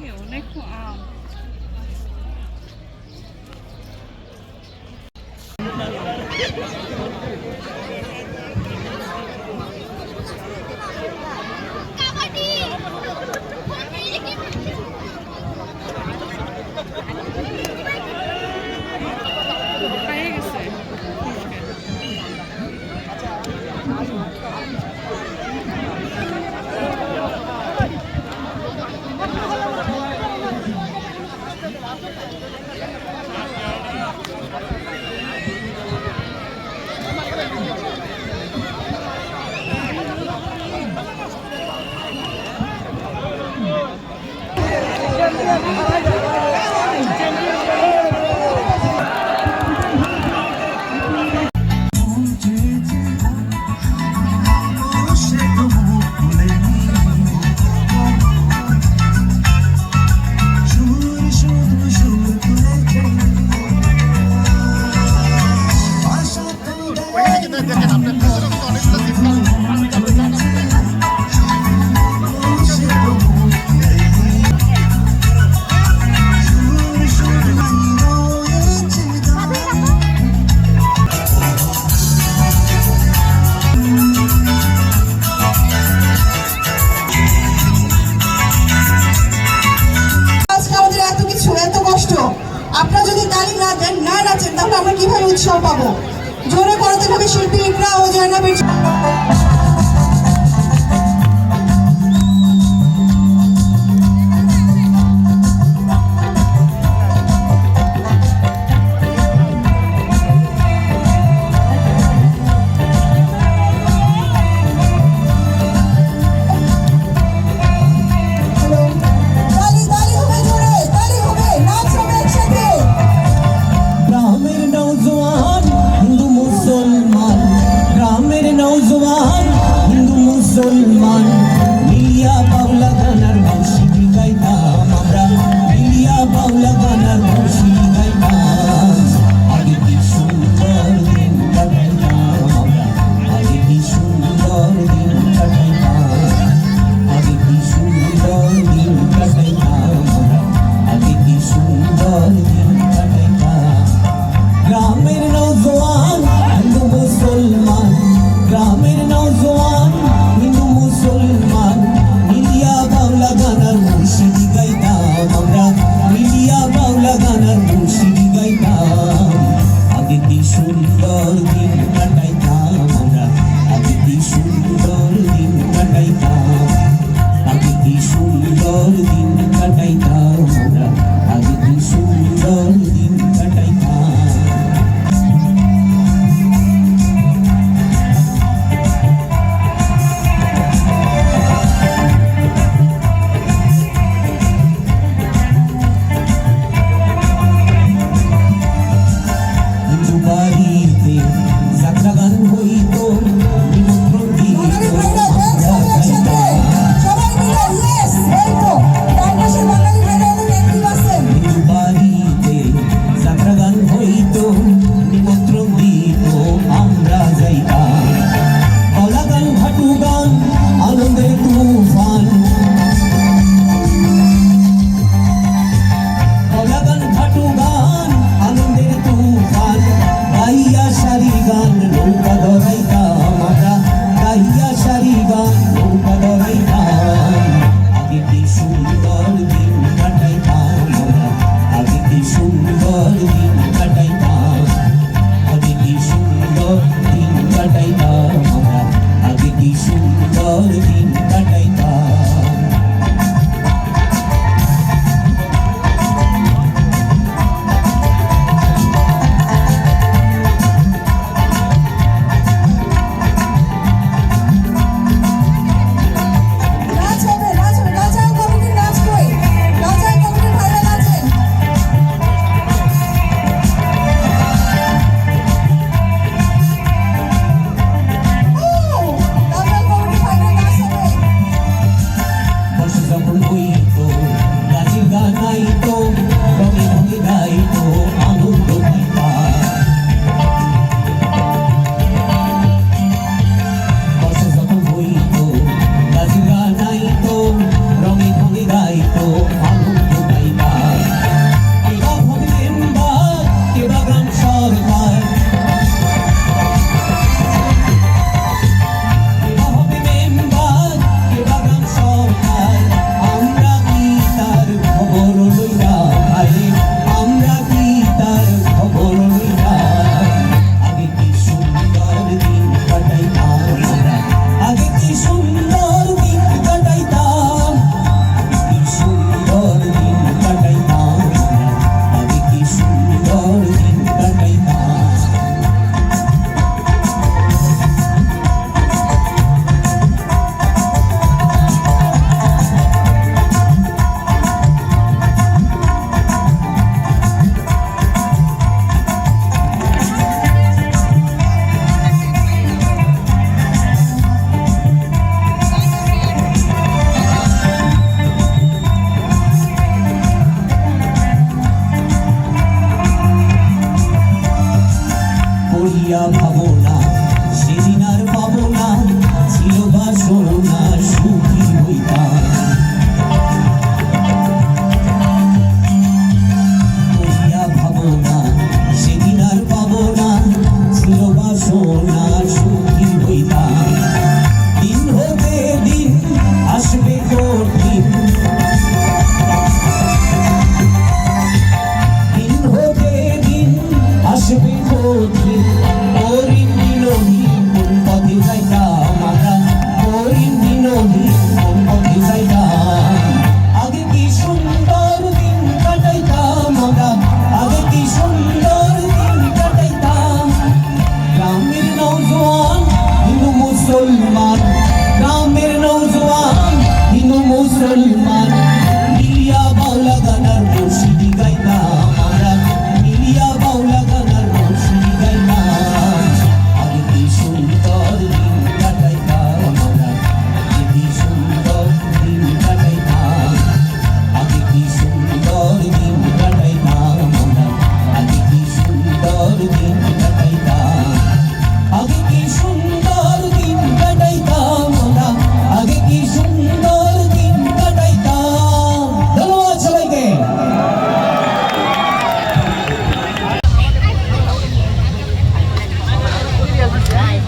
কি অনেক আম পেয়ে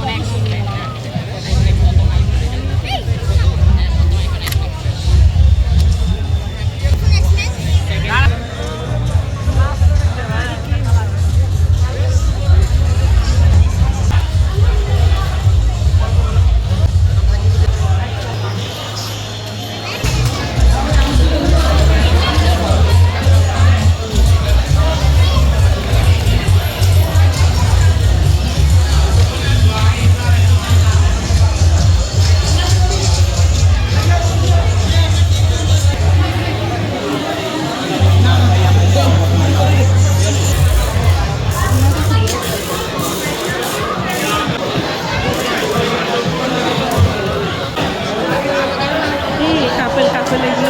next.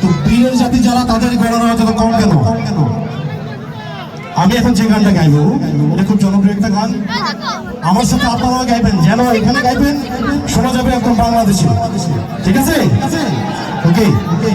তো বীরের জাতি যারা, তাদের গণনা হয়তো কম কেন? আমি এখন যে গানটা গাইবো, এটা খুব জনপ্রিয় একটা গান। আমার সাথে আপনারা গাইবেন, যেন এখানে গাইবেন, শোনা যাবে একদম বাংলাদেশে। ঠিক আছে? ওকে ওকে।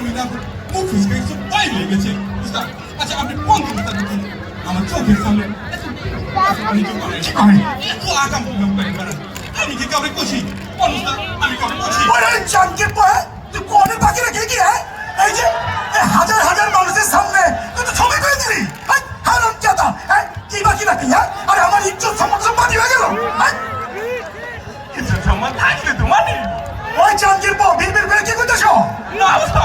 আমি না অফিস গেছি তাই হয়ে গেছে বুঝলা? আচ্ছা আপনি কোন কবিতা লিখেন? আমার চোখের সামনে। আমি কি করে কি করে এত আগাম প্রবলেম করে করেন আমি কি কাউকে খুশি অনুষ্ঠা আমি কাউকে খুশি ওরে চাঙ্কে পয়ে তুই কোনে বাকি রেখে কি হ্যাঁ? এই যে হাজার হাজার মানুষের সামনে তুই তো ছবি করে দিলি হ্যাঁ? হারাম জাদা হ্যাঁ? কি বাকি রাখি হ্যাঁ? আরে আমার ইজ্জত সম্মান বাকি হয়ে গেল হ্যাঁ? কিছু সম্মান থাকলে তোমার? ওই চাঙ্কের পর বিল বিল করে কি করতেছ? না অবস্থা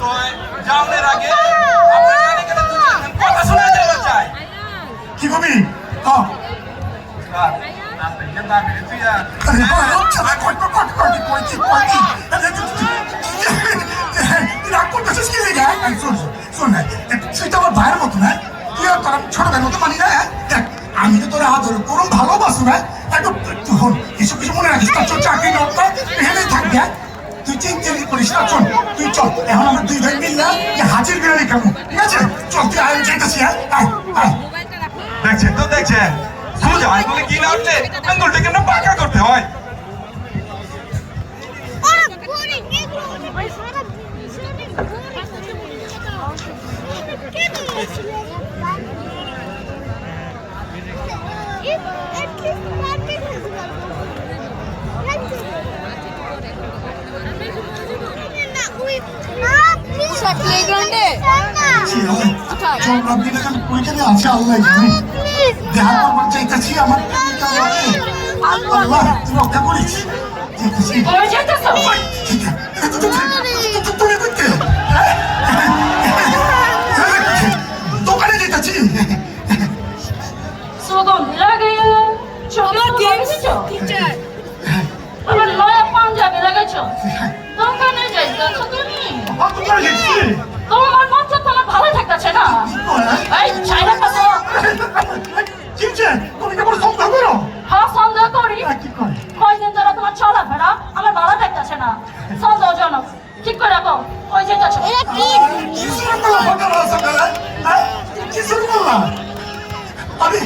তো যাওনের আগে কথা শোনা যাওয়া চাই কি কবি শোন শোন তো আমার ভাইয়ের মতো না তুই আর তোর ছোট ভাইয়ের মতো মানি না হ্যাঁ? দেখ, আমি তো তোর আদর করুন ভালোবাসু না একটু তুই হন কিছু কিছু মনে রাখিস তার চাকরি নটা হেলে থাকবে হ্যাঁ? তুই চিন্তা করিস না, চল, তুই চল। এখন আমরা দুই ভাই মিল না হাজির বিরিয়ানি খাব, ঠিক আছে? চল, তুই আয় যেতেছি হ্যাঁ? আয় আয়। দেখছেন তো, দেখছেন? সোজা আঙ্গুলে কি না উঠলে আঙ্গুলটাকে না পাকা করতে হয়। প্লেগ্রাউন্ডে আপনি দেখেন ওইখানে আছে আল্লাহ। জানে দেখা চাইতেছি আমার আল্লাহ রক্ষা ওই, ঠিক আছে। লাগে? চলো দেখছ আমার নয়া পাঞ্জাবি লাগাইছো দোকানে তুমি দোকানে যেতেছি তোমার মাথা তোমার ভালো থাকতেছে না? এই চাইনা পাশে চিনছে তুমি কেমন সন্দেহ করো হ্যাঁ সন্দেহ করি। কয়দিন ধরে তোমার চলাফেরা আমার ভালো থাকতেছে না। সন্দেহজনক। ঠিক করে রাখো। ওই যেতেছো এটা কি? কি শুরু করলাম সকালে হ্যাঁ? কি শুরু করলাম আমি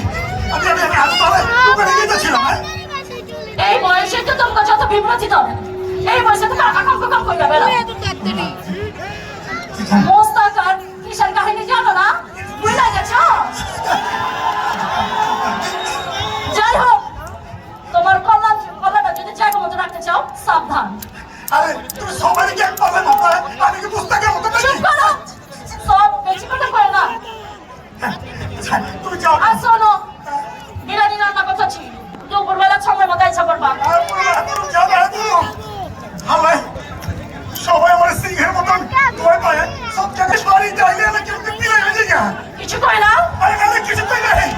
এই বয়সে তো তোমাকে যত বিভ্রচিত এই বয়সে তো কাকা কাকু কাকু কইরা বেলা জানো না? বুঝা গেছো? যাই হোক তোমার কল্যাণ কল্যাণটা যদি জায়গা মতো রাখতে চাও সাবধান। আরে সব বেশি কথা কয় না। তুমি যাও। আর শোনো না, সবাই আমার সিংহের মতন ভয় পায়। সব জায়গায় সরি যাইলে না কেউ পিলাই হয়ে যায়। কিছু কয় না? আরে আরে কিছু তো নাই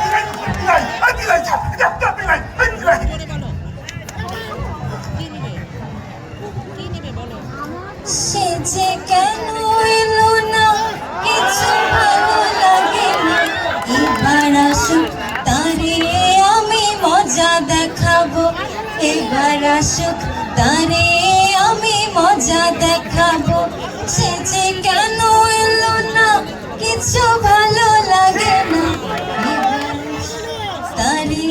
পিলাই পিলাই আরে পিলাই যা যা যা পিলাই আরে পিলাই। সে যে কেন আসুক তারে আমি মজা দেখাবো। সে যে কেন এলো না কিছু ভালো লাগে না। তারে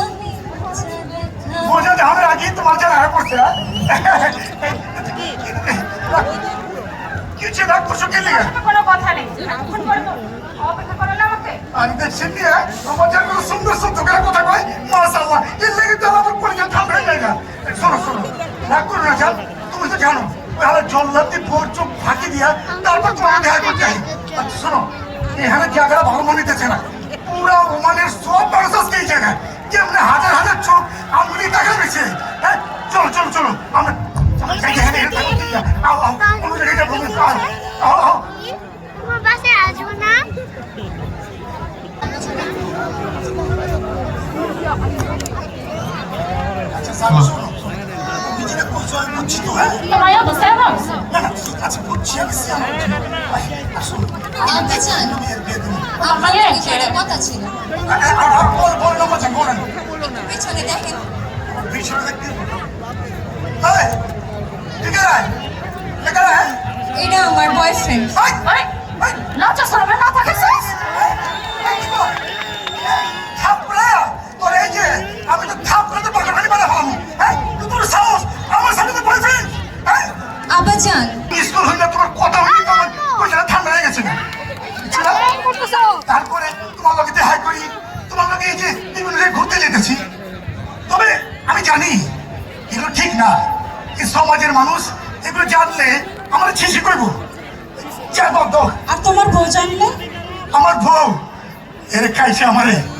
আমি মজা দেখাবো। আগে তোমার জানা হয়ে? পড়ছে কিছু না কিছু কে লিখে কোনো কথা নেই। তো অপেক্ষা করে না আমাকে। আমি দেখছি নিয়ে আমার সুন্দর সুন্দর কথা কয়। মাশাআল্লাহ এর লেগে তো আমার পরিচয় হয়ে না। শোনো শোনো রাগ করো তুমি তো জানো ওই আমার জল্লাদি ভোর চোখ ফাঁকি দিয়া তারপর তোমার দেখা করতে হয় আচ্ছা শোনো এখানে জায়গাটা ভালো মনে দিতেছে না পুরা ওমানের সব মানুষ আজকে এই জায়গায় যেমন হাজার হাজার চোখ আঙুলি টাকা বেছে হ্যাঁ চলো চলো চলো আমরা আচ্ছা সারা শোনো তুমি যেটা বলছো আমি বুঝছি তো হ্যাঁ তোমার এত সেবা হয়েছে না না ঠিক আছে বুঝছি আমি সিয়াম আসুন আব্বা চান আপনাকে এখানে কথা ছিল বলেন পেছনে দেখেন এটা আমার বয়ফ্রেন্ড লজ্জা সরবে না থাকে আমারে।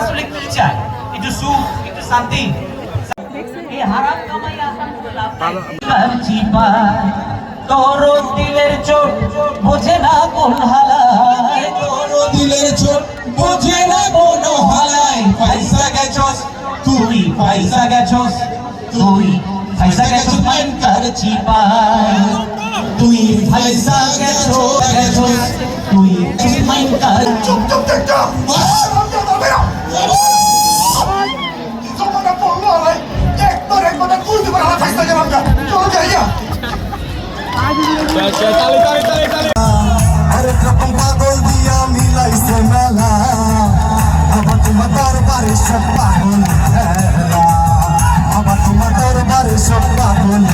আসলে কি চায়। একটু সুখ একটু শান্তি। এই হারাম কামাই আসান তোর দিলের চোট বোঝে না কোন হালায়। তোর দিলের চোট বোঝে না কোনো হালাই পয়সা গেছস তুই পয়সা গেছস তুই পয়সা গেছস মাইন কার চিপায় তুই পয়সা গেছস গেছস। তুই মাইন কার চুপ চুপ চুপ চুপ। আরেক রকম পাগল দিয়া মিলাইছে মেলা আবার তোমার দরবারে সব পাগল আবার তোমার দরবারে সব পাগল।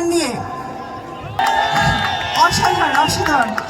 언니 어셔들 어셔들